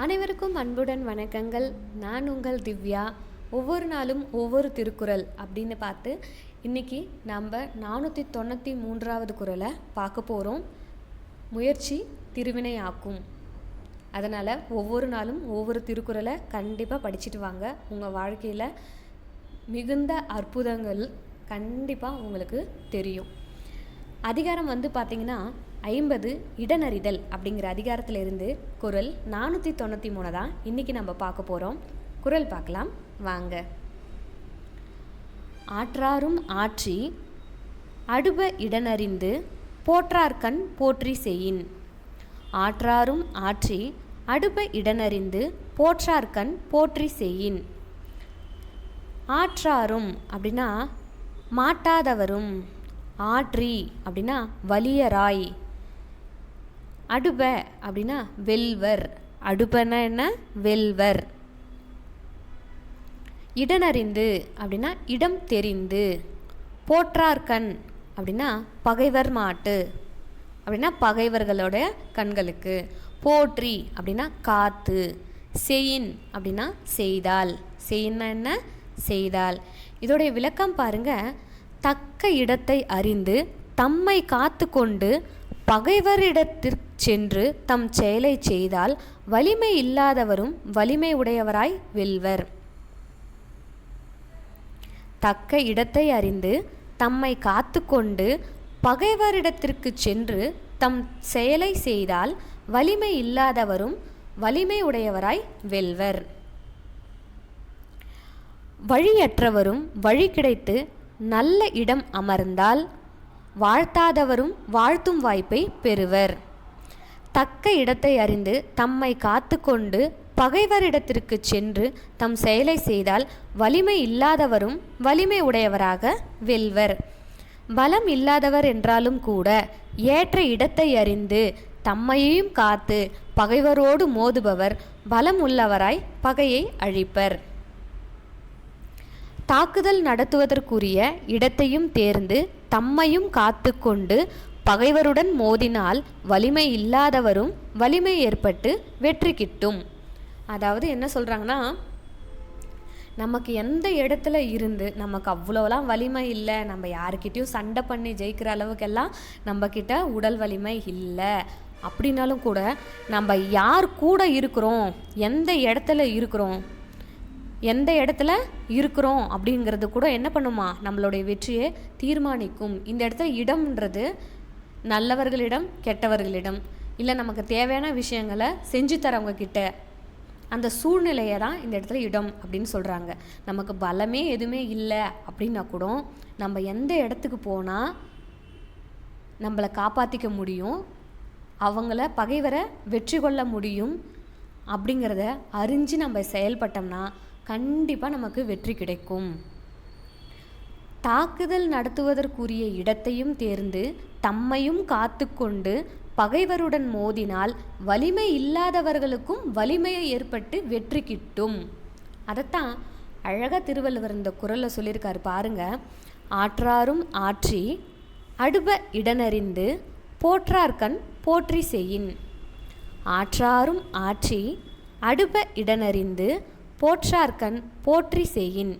அனைவருக்கும் அன்புடன் வணக்கங்கள். நான் உங்கள் திவ்யா. ஒவ்வொரு நாளும் ஒவ்வொரு திருக்குறள் அப்படின்னு பார்த்து இன்றைக்கி நம்ம நானூற்றி தொண்ணூற்றி மூன்றாவது குறளை பார்க்க போகிறோம் முயற்சி திருவினை ஆக்கும். அதனால் ஒவ்வொரு நாளும் ஒவ்வொரு திருக்குறளை கண்டிப்பாக படிச்சுட்டு வாங்க. உங்கள் வாழ்க்கையில் மிகுந்த அற்புதங்கள் கண்டிப்பாக உங்களுக்கு தெரியும். அதிகாரம் வந்து பார்த்திங்கன்னா ஐம்பது இடனறிதல் அப்படிங்கிற அதிகாரத்தில் இருந்து குரல் நானூற்றி தொண்ணூற்றி மூணு தான் இன்றைக்கி நம்ம பார்க்க போகிறோம் குரல் பார்க்கலாம். வாங்க. ஆற்றாரும் ஆற்றி அடுப இடனறிந்து போற்றார்கண் போற்றி செய்யின். ஆற்றாரும் ஆற்றி அடுப இடனறிந்து போற்றார்கண் போற்றி செய்யின். ஆற்றாரும் அப்படின்னா மாட்டாதவரும். ஆற்றி அப்படின்னா வலியராய். அடுபை அப்படின்னா வெல்வர். அடுபன்னா என்ன? வெல்வர். இடனறிந்து அப்படின்னா இடம் தெரிந்து. போற்றார்கண் அப்படின்னா பகைவர் மாட்டு. அப்படின்னா பகைவர்களோட கண்களுக்கு. போற்றி அப்படின்னா காத்து. செயின் அப்படின்னா செய்தால். செய்யின்னா என்ன? செய்தால். இதோடைய விளக்கம் பாருங்க. தக்க இடத்தை அறிந்து தம்மை காத்து கொண்டு பகைவரிடத்திற்கு சென்று தம் செயலை செய்தால் வலிமை இல்லாதவரும் வலிமை உடையவராய் வெல்வர். தக்க இடத்தை அறிந்து தம்மை காத்துக்கொண்டு பகைவரிடத்திற்கு சென்று தம் செயலை செய்தால் வலிமை இல்லாதவரும் வலிமை உடையவராய் வெல்வர். வழியற்றவரும் வழி கிடைத்து நல்ல இடம் அமர்ந்தால் வாழ்த்தாதவரும் வாழ்த்தும் வாய்ப்பை பெறுவர். தக்க இடத்தை அறிந்து தம்மை காத்து கொண்டு பகைவரிடத்திற்கு சென்று தம் செயலை செய்தால் வலிமை இல்லாதவரும் வலிமை உடையவராக வெல்வர். பலம் இல்லாதவர் என்றாலும் கூட ஏற்ற இடத்தை அறிந்து தம்மையையும் காத்து பகைவரோடு மோதுபவர் பலம் உள்ளவராய் பகையை அழிப்பர். தாக்குதல் நடத்துவதற்குரிய இடத்தையும் தேர்ந்து தம்மையும் காத்து கொண்டு பகைவருடன் மோதினால் வலிமை இல்லாதவரும் வலிமை ஏற்பட்டு வெற்றி கிட்டும். அதாவது என்ன சொல்கிறாங்கன்னா நமக்கு எந்த இடத்துல இருந்து நமக்கு அவ்வளோலாம் வலிமை இல்லை நம்ம யாருக்கிட்டேயும் சண்டை பண்ணி ஜெயிக்கிற அளவுக்கெல்லாம் நம்மக்கிட்ட உடல் வலிமை இல்லை. அப்படின்னாலும் கூட நம்ம யார் கூட இருக்கிறோம் எந்த இடத்துல இருக்கிறோம் எந்த இடத்துல இருக்கிறோம் அப்படிங்கிறது கூட என்ன பண்ணுமா? நம்மளுடைய வெற்றியை தீர்மானிக்கும். இந்த இடத்துல இடம்ன்றது நல்லவர்களிடம் கெட்டவர்களிடம். இல்லை நமக்கு தேவையான விஷயங்களை செஞ்சு தரவங்க கிட்ட அந்த சூழ்நிலையை தான் இந்த இடத்துல இடம் அப்படின்னு சொல்கிறாங்க நமக்கு பலமே எதுவுமே இல்லை அப்படின்னா கூட நம்ம எந்த இடத்துக்கு போனால் நம்மளை காப்பாற்றிக்க முடியும் அவங்கள பகைவரை வெற்றி கொள்ள முடியும் அப்படிங்கிறத அறிஞ்சு நம்ம செயல்பட்டோம்னா கண்டிப்பாக நமக்கு வெற்றி கிடைக்கும். தாக்குதல் நடத்துவதற்குரிய இடத்தையும் தேர்ந்து தம்மையும் காத்து கொண்டு பகைவருடன் மோதினால் வலிமை இல்லாதவர்களுக்கும் வலிமையை ஏற்பட்டு வெற்றி கிட்டும். அதைத்தான் அழகாக திருவள்ளுவர் இந்த குரலில் சொல்லியிருக்காரு பாருங்க. ஆற்றாரும் ஆற்றி அடுப இடனறிந்து போற்றார்கண் போற்றி செய்யின். ஆற்றாரும் ஆற்றி அடுப இடனறிந்து போற்றார்கண் போற்றி செய்யின்.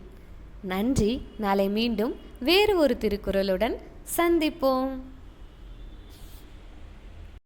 நன்றி. நாளை மீண்டும் வேறு ஒரு திருக்குறளுடன் சந்திப்போம்.